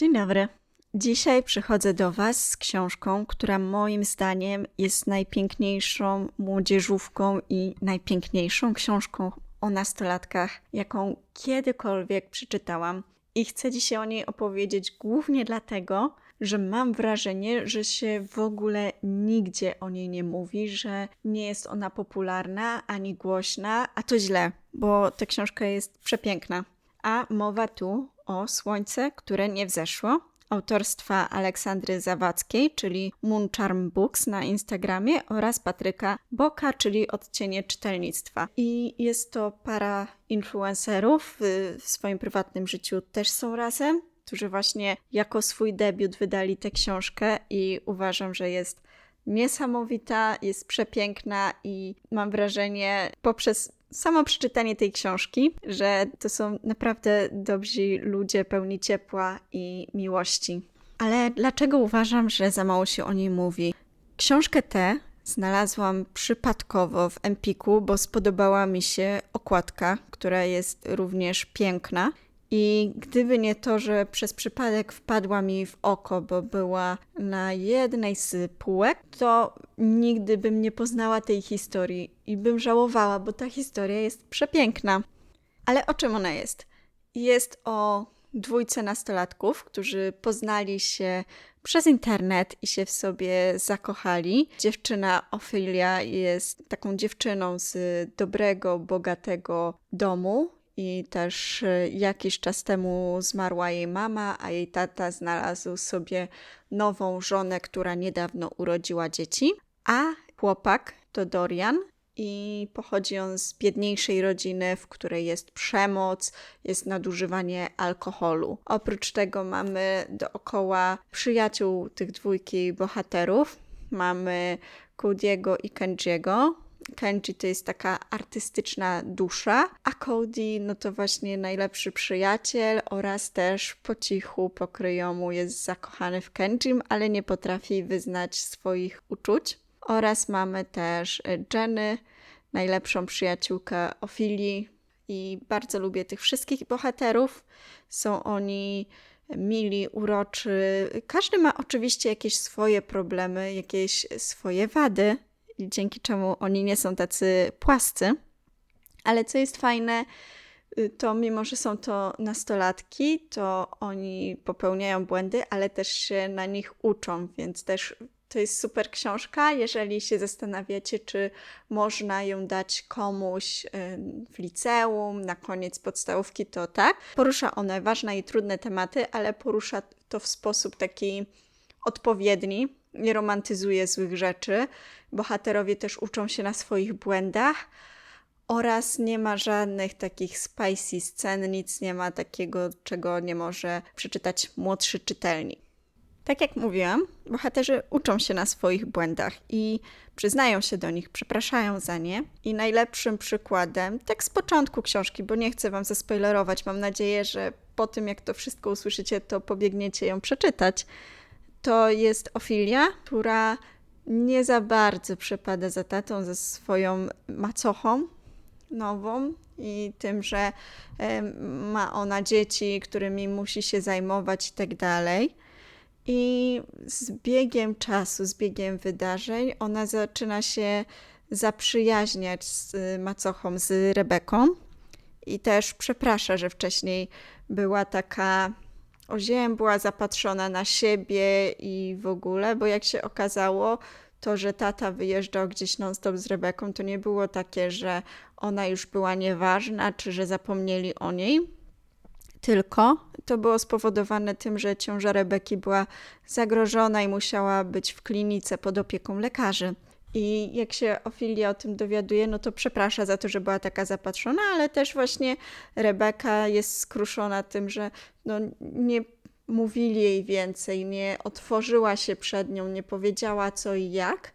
Dzień dobry. Dzisiaj przychodzę do Was z książką, która moim zdaniem jest najpiękniejszą młodzieżówką i najpiękniejszą książką o nastolatkach, jaką kiedykolwiek przeczytałam. I chcę dzisiaj o niej opowiedzieć głównie dlatego, że mam wrażenie, że się w ogóle nigdzie o niej nie mówi, że nie jest ona popularna ani głośna, a to źle, bo ta książka jest przepiękna. A mowa tu o Słońce, które nie wzeszło, autorstwa Aleksandry Zawadzkiej, czyli Moon Charm Books na Instagramie oraz Patryka Boka, czyli Odcienie Czytelnictwa. I jest to para influencerów, w swoim prywatnym życiu też są razem, którzy właśnie jako swój debiut wydali tę książkę i uważam, że jest niesamowita, jest przepiękna i mam wrażenie poprzez samo przeczytanie tej książki, że to są naprawdę dobrzy ludzie pełni ciepła i miłości. Ale dlaczego uważam, że za mało się o niej mówi? Książkę tę znalazłam przypadkowo w Empiku, bo spodobała mi się okładka, która jest również piękna. I gdyby nie to, że przez przypadek wpadła mi w oko, bo była na jednej z półek, to nigdy bym nie poznała tej historii i bym żałowała, bo ta historia jest przepiękna. Ale o czym ona jest? Jest o dwójce nastolatków, którzy poznali się przez internet i się w sobie zakochali. Dziewczyna Ophelia jest taką dziewczyną z dobrego, bogatego domu i też e, jakiś czas temu zmarła jej mama, a jej tata znalazł sobie nową żonę, która niedawno urodziła dzieci. A chłopak to Dorian i pochodzi on z biedniejszej rodziny, w której jest przemoc, jest nadużywanie alkoholu. Oprócz tego mamy dookoła przyjaciół tych dwójki bohaterów. Mamy Cody'ego i Kenjiego, Kenji to jest taka artystyczna dusza, a Cody no to właśnie najlepszy przyjaciel oraz też po cichu, po kryjomu jest zakochany w Kenjim, ale nie potrafi wyznać swoich uczuć. Oraz mamy też e, Jenny, najlepszą przyjaciółkę Ofilii i bardzo lubię tych wszystkich bohaterów. Są oni mili, uroczy. Każdy ma oczywiście jakieś swoje problemy, jakieś swoje wady, dzięki czemu oni nie są tacy płascy. Ale co jest fajne, y, to mimo, że są to nastolatki, to oni popełniają błędy, ale też się na nich uczą, więc też to jest super książka. Jeżeli się zastanawiacie, czy można ją dać komuś y, w liceum, na koniec podstawówki, to tak. Porusza one ważne i trudne tematy, ale porusza to w sposób taki odpowiedni, nie romantyzuje złych rzeczy. Bohaterowie też uczą się na swoich błędach oraz nie ma żadnych takich spicy scen, nic nie ma takiego, czego nie może przeczytać młodszy czytelnik. Tak jak mówiłam, bohaterzy uczą się na swoich błędach i przyznają się do nich, przepraszają za nie. I najlepszym przykładem, tak z początku książki, bo nie chcę Wam zaspoilerować, mam nadzieję, że po tym jak to wszystko usłyszycie, to pobiegniecie ją przeczytać to jest Ofilia, która nie za bardzo przepada za tatą, ze swoją macochą nową i tym, że ma ona dzieci, którymi musi się zajmować i tak dalej. I z biegiem czasu, z biegiem wydarzeń, ona zaczyna się zaprzyjaźniać z macochą, z Rebeką i też przeprasza, że wcześniej była taka oziębła, zapatrzona na siebie i w ogóle, bo jak się okazało, to, że tata wyjeżdżał gdzieś non-stop z Rebeką, to nie było takie, że ona już była nieważna, czy że zapomnieli o niej, tylko to było spowodowane tym, że ciąża Rebeki była zagrożona i musiała być w klinice pod opieką lekarzy. I jak się Ofilia o tym dowiaduje, no to przeprasza za to, że była taka zapatrzona, ale też właśnie Rebeka jest skruszona tym, że no nie mówili jej więcej, nie otworzyła się przed nią, nie powiedziała co i jak.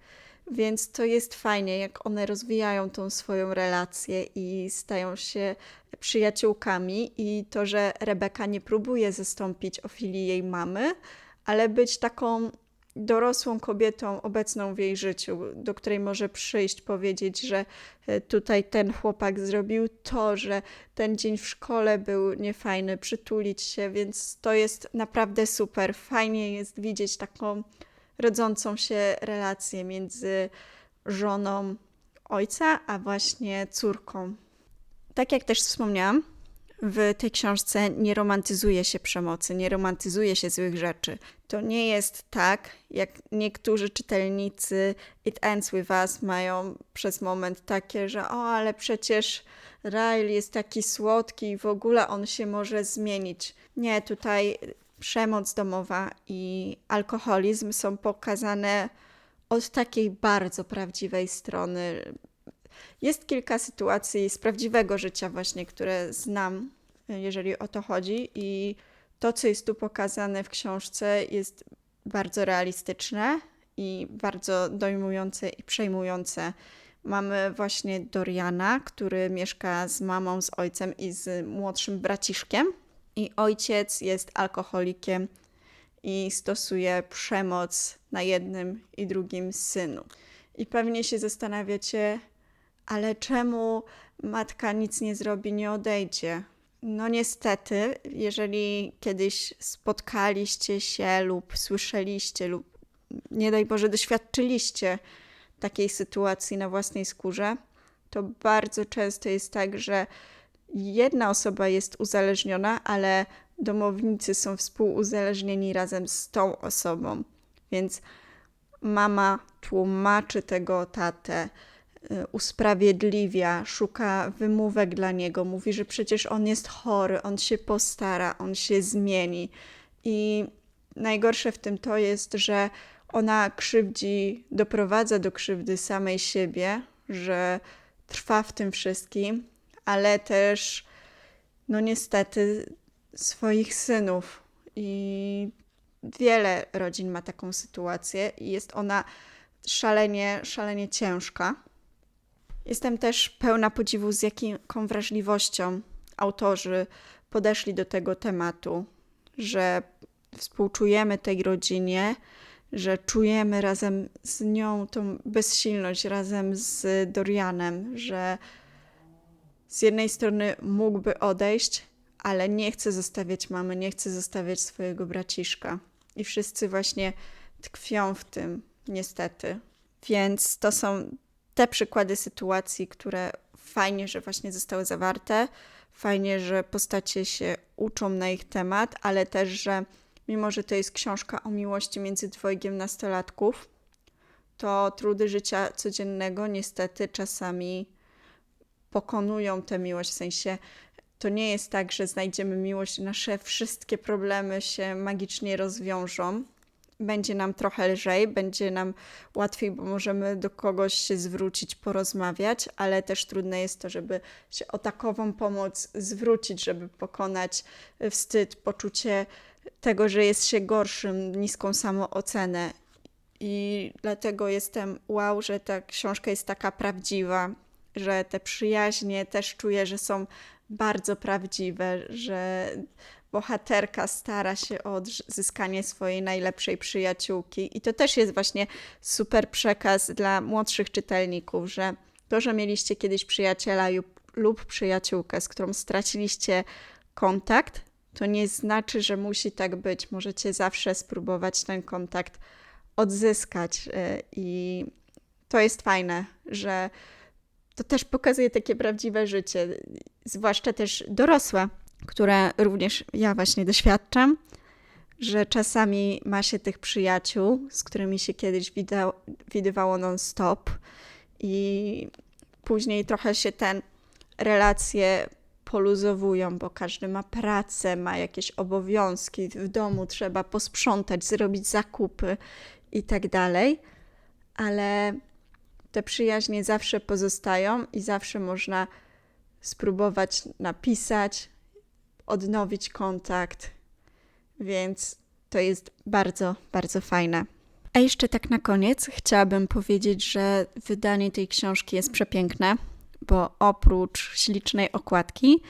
Więc to jest fajnie, jak one rozwijają tą swoją relację i stają się przyjaciółkami, i to, że Rebeka nie próbuje zastąpić Ofilii jej mamy, ale być taką dorosłą kobietą obecną w jej życiu, do której może przyjść, powiedzieć, że e, tutaj ten chłopak zrobił to, że ten dzień w szkole był niefajny, przytulić się, więc to jest naprawdę super. Fajnie jest widzieć taką rodzącą się relację między żoną ojca, a właśnie córką. Tak jak też wspomniałam, w tej książce nie romantyzuje się przemocy, nie romantyzuje się złych rzeczy. To nie jest tak, jak niektórzy czytelnicy It Ends With Us mają przez moment takie, że o, ale przecież Riley jest taki słodki i w ogóle on się może zmienić. Nie, tutaj przemoc domowa i alkoholizm są pokazane od takiej bardzo prawdziwej strony. Jest kilka sytuacji z prawdziwego życia, właśnie, które znam, jeżeli o to chodzi, i to, co jest tu pokazane w książce, jest bardzo realistyczne i bardzo dojmujące i przejmujące. Mamy właśnie Doriana, który mieszka z mamą, z ojcem i z młodszym braciszkiem. I ojciec jest alkoholikiem i stosuje przemoc na jednym i drugim synu. I pewnie się zastanawiacie, ale czemu matka nic nie zrobi, nie odejdzie? No niestety, jeżeli kiedyś spotkaliście się lub słyszeliście lub nie daj Boże doświadczyliście takiej sytuacji na własnej skórze, to bardzo często jest tak, że jedna osoba jest uzależniona, ale domownicy są współuzależnieni razem z tą osobą. Więc mama tłumaczy tego tatę, usprawiedliwia, szuka wymówek dla niego, mówi, że przecież on jest chory, on się postara, on się zmieni. I najgorsze w tym to jest, że ona krzywdzi, doprowadza do krzywdy samej siebie, że trwa w tym wszystkim, ale też, no niestety, swoich synów. I wiele rodzin ma taką sytuację i jest ona szalenie, szalenie ciężka. Jestem też pełna podziwu, z jaką wrażliwością autorzy podeszli do tego tematu, że współczujemy tej rodzinie, że czujemy razem z nią tą bezsilność, razem z Dorianem, że z jednej strony mógłby odejść, ale nie chce zostawiać mamy, nie chce zostawiać swojego braciszka. I wszyscy właśnie tkwią w tym, niestety. Więc to są te przykłady sytuacji, które fajnie, że właśnie zostały zawarte. Fajnie, że postacie się uczą na ich temat, ale też, że mimo, że to jest książka o miłości między dwojgiem nastolatków, to trudy życia codziennego niestety czasami pokonują tę miłość, w sensie to nie jest tak, że znajdziemy miłość, nasze wszystkie problemy się magicznie rozwiążą. Będzie nam trochę lżej, będzie nam łatwiej, bo możemy do kogoś się zwrócić, porozmawiać, ale też trudne jest to, żeby się o takową pomoc zwrócić, żeby pokonać wstyd, poczucie tego, że jest się gorszym, niską samoocenę. I dlatego jestem wow, że ta książka jest taka prawdziwa, że te przyjaźnie też czuję, że są bardzo prawdziwe, że bohaterka stara się o odzyskanie swojej najlepszej przyjaciółki. I to też jest właśnie super przekaz dla młodszych czytelników, że to, że mieliście kiedyś przyjaciela lub przyjaciółkę, z którą straciliście kontakt, to nie znaczy, że musi tak być. Możecie zawsze spróbować ten kontakt odzyskać. Y, I to jest fajne, że to też pokazuje takie prawdziwe życie, zwłaszcza też dorosłe, które również ja właśnie doświadczam, że czasami ma się tych przyjaciół, z którymi się kiedyś widał, widywało non-stop i później trochę się ten relacje poluzowują, bo każdy ma pracę, ma jakieś obowiązki w domu, trzeba posprzątać, zrobić zakupy i tak dalej, ale te przyjaźnie zawsze pozostają i zawsze można spróbować napisać, odnowić kontakt, więc to jest bardzo, bardzo fajne. A jeszcze tak na koniec chciałabym powiedzieć, że wydanie tej książki jest przepiękne, bo oprócz ślicznej okładki,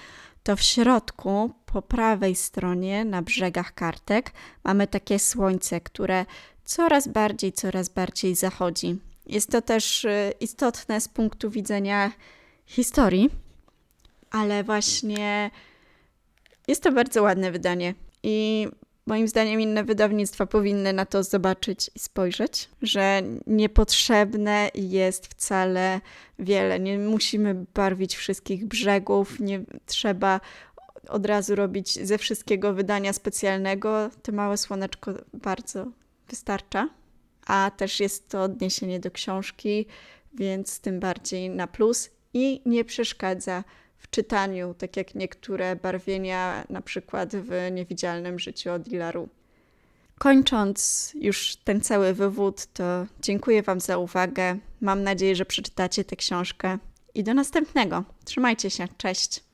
to w środku, po prawej stronie, na brzegach kartek, mamy takie słońce, które coraz bardziej, coraz bardziej zachodzi. Jest to też y, istotne z punktu widzenia historii, ale właśnie jest to bardzo ładne wydanie i moim zdaniem inne wydawnictwa powinny na to zobaczyć i spojrzeć, że niepotrzebne jest wcale wiele. Nie musimy barwić wszystkich brzegów, nie trzeba od razu robić ze wszystkiego wydania specjalnego. To małe słoneczko bardzo wystarcza. A też jest to odniesienie do książki, więc tym bardziej na plus i nie przeszkadza czytaniu, tak jak niektóre barwienia, na przykład w Niewidzialnym życiu od Ilaru. Kończąc już ten cały wywód, to dziękuję Wam za uwagę. Mam nadzieję, że przeczytacie tę książkę i do następnego. Trzymajcie się, cześć.